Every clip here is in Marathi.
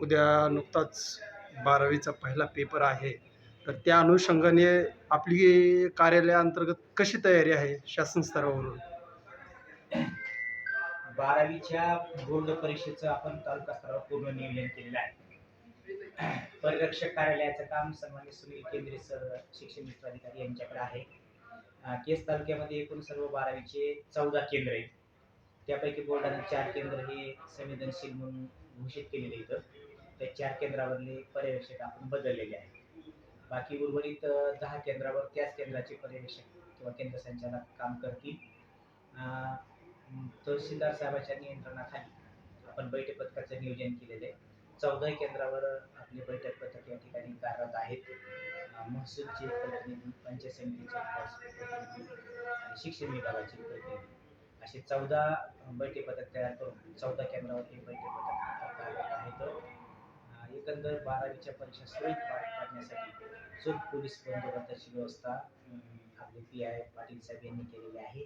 उद्या नुकताच बारावीचा पहिला पेपर आहे. तर त्या अनुषंगाने आपली कार्यालयाअंतर्गत कशी तयारी आहे शासन स्तरावरून? बारावीच्या बोर्ड परीक्षेचं आपण तालुका स्तरावर पूर्ण नियोजन केलेलं आहे. परिरक्षक कार्यालयाचं काम सन्मान्य सुनील केंद्रे सर शिक्षण अधिकारी यांच्याकडे आहे. केस तालुक्यामध्ये एकूण सर्व बारावीचे चौदा केंद्र आहेत. त्यापैकी बोर्डाने चार केंद्र हे संवेदनशील म्हणून घोषित केलेले इथं. त्या चार केंद्रावरले पर्यवेक्षक आपण बदललेले आहेत. बाकी उर्वरित दहा केंद्रावर त्याच केंद्राचे पर्यवेक्षक किंवा केंद्र संचालक काम करतील. तहसीलदार साहेबांच्या नियंत्रणाखाली आपण बैठक पथकाचं नियोजन केलेलं आहे चौदाही केंद्रावर आपले बैठक पथक या ठिकाणी कार्यरत आहेत. महसूलचे प्रतिनिधी पंचायत समितीचे आणि शिक्षण विभागाचे प्रतिनिधी. असे चौदा बैठक पथक तयार करून चौदा केंद्रावर हे बैठक पथक एकंदर बारावीच्या परीक्षा सुरळीत पार पाडण्यासाठी चोख पोलीस बंदोबस्ताची व्यवस्था आपले पी आय पाटील साहेब यांनी केलेली आहे.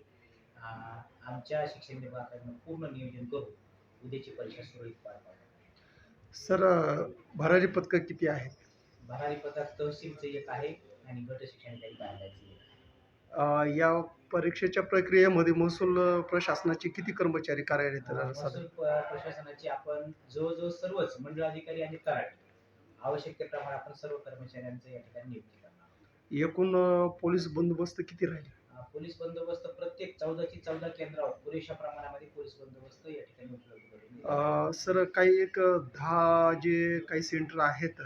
आमच्या शिक्षण विभागाकडनं पूर्ण नियोजन करून उद्याची परीक्षा सुरळीत पार पाडणार सर भरारी पथकं किती आहेत? भरारी पथक तहसीलचं एक आहे आणि गट शिक्षण कार्यालयाचं एक आहे. या परीक्षेच्या प्रक्रियेमध्ये महसूल प्रशासनाचे किती कर्मचारी कार्यरत महसूल प्रशासनाची आपण जवळजवळ सर्वच मंडळ अधिकारी आणि तराट आवश्यकतेप्रमाणे आपण सर्व कर्मचाऱ्यांचं या ठिकाणी नियुक्ती करणार एकूण पोलीस बंदोबस्त किती राहील? पोलीस बंदोबस्त प्रत्येक चौदाची चौदा केंद्रावर पुरेशा प्रमाणामध्ये पोलीस बंदोबस्त या ठिकाणी उपलब्ध करून सर काही एक दहा जे काही सेंटर आहेत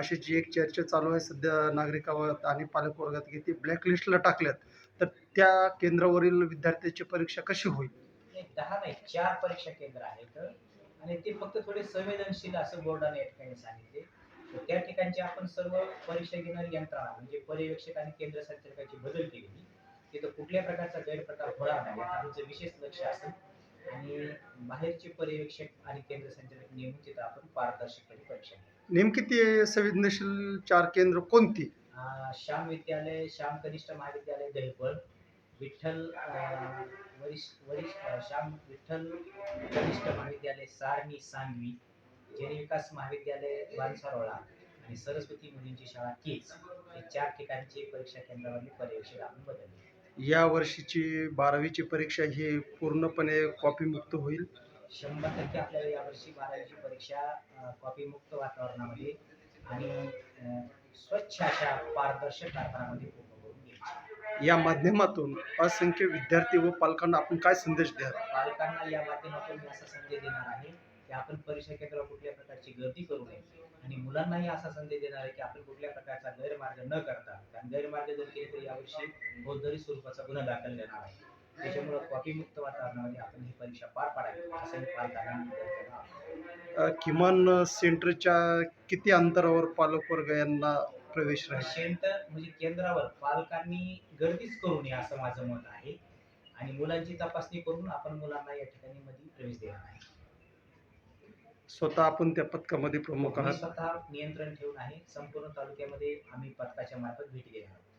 अशी जी एक चर्चा चालू आहे सध्या नागरिकावर आणि पालक वर्गात की ते ब्लॅकलिस्टला टाकल्यात. तर त्या केंद्रावरील विद्यार्थ्याची परीक्षा कशी होईल? दहा नाही चार परीक्षा केंद्र आहेत. आणि ते फक्त थोडे संवेदनशील असं बोर्डाने या ठिकाणी सांगितले. तर त्या ठिकाणची आपण सर्व परीक्षा घेणारी यंत्रणा म्हणजे पर्यवेक्षक आणि केंद्र संचालकाची बदल केली तिथं कुठल्या प्रकारचा गैरप्रकार होणार नाही आमचं विशेष लक्ष असेल. आणि बाहेरचे पर्यवेक्षक आणि केंद्र संचालक नेमून तिथं आपण पारदर्शकपणे परीक्षा घेऊ नेमकी ते संवेदनशील चार केंद्र कोणती? अं, श्याम विद्यालय श्याम कनिष्ठ महाविद्यालय दहिपळ विठ्ठल अं, वरिष्ठ वरिष्ठ अं, श्याम विठ्ठल कनिष्ठ महाविद्यालय सारणी सांगवी. जैन विकास महाविद्यालय बांसारोळा आणि सरस्वती मुलींची शाळा केज. हे चार ठिकाणचे परीक्षा केंद्रावरले पर्यवेक्षक आपण बदलले. या वर्षीची बारावीची परीक्षा ही पूर्णपणे कॉपीमुक्त होईल? शंभर टक्के आपल्याला यावर्षी बारावीची परीक्षा कॉपीमुक्त वातावरणामध्ये आणि स्वच्छ अशा पारदर्शक कारभारामध्ये घ्यायची. या माध्यमातून असंख्य विद्यार्थी व पालकांना आपण काय संदेश द्याल? पालकांना या माध्यमातून मी असा संदेश देणार आहे की आपण परीक्षा केंद्रावर कुठल्या प्रकारची गर्दी करू नये आणि मुलांनाही असा संदेश देणार आहे की आपण कुठल्या प्रकारचा गैरमार्ग न करता कारण गैरमार्ग जर केले तर यावर्षी फौजदारी स्वरूपाचा गुन्हा दाखल देणार आहे. त्याच्यामुळं कॉपीमुक्त वातावरणामध्ये आपण ही परीक्षा पार पाडावी असं पालकांना किमान सेंटरच्या किती अंतरावर पालक वर्ग यांना प्रवेश राहील? सेंटर म्हणजे केंद्रावर पालकांनी गर्दीच करू नये असं माझं मत आहे. आणि मुलांची तपासणी करून आपण मुलांना या ठिकाणी मध्ये प्रवेश देणार आहे. स्वतः आपण त्या पथकामध्ये प्रमुख आहात? स्वतः नियंत्रण ठेवून आहे. संपूर्ण तालुक्यामध्ये आम्ही पथकाच्या मार्फत भेटी देणार आहोत.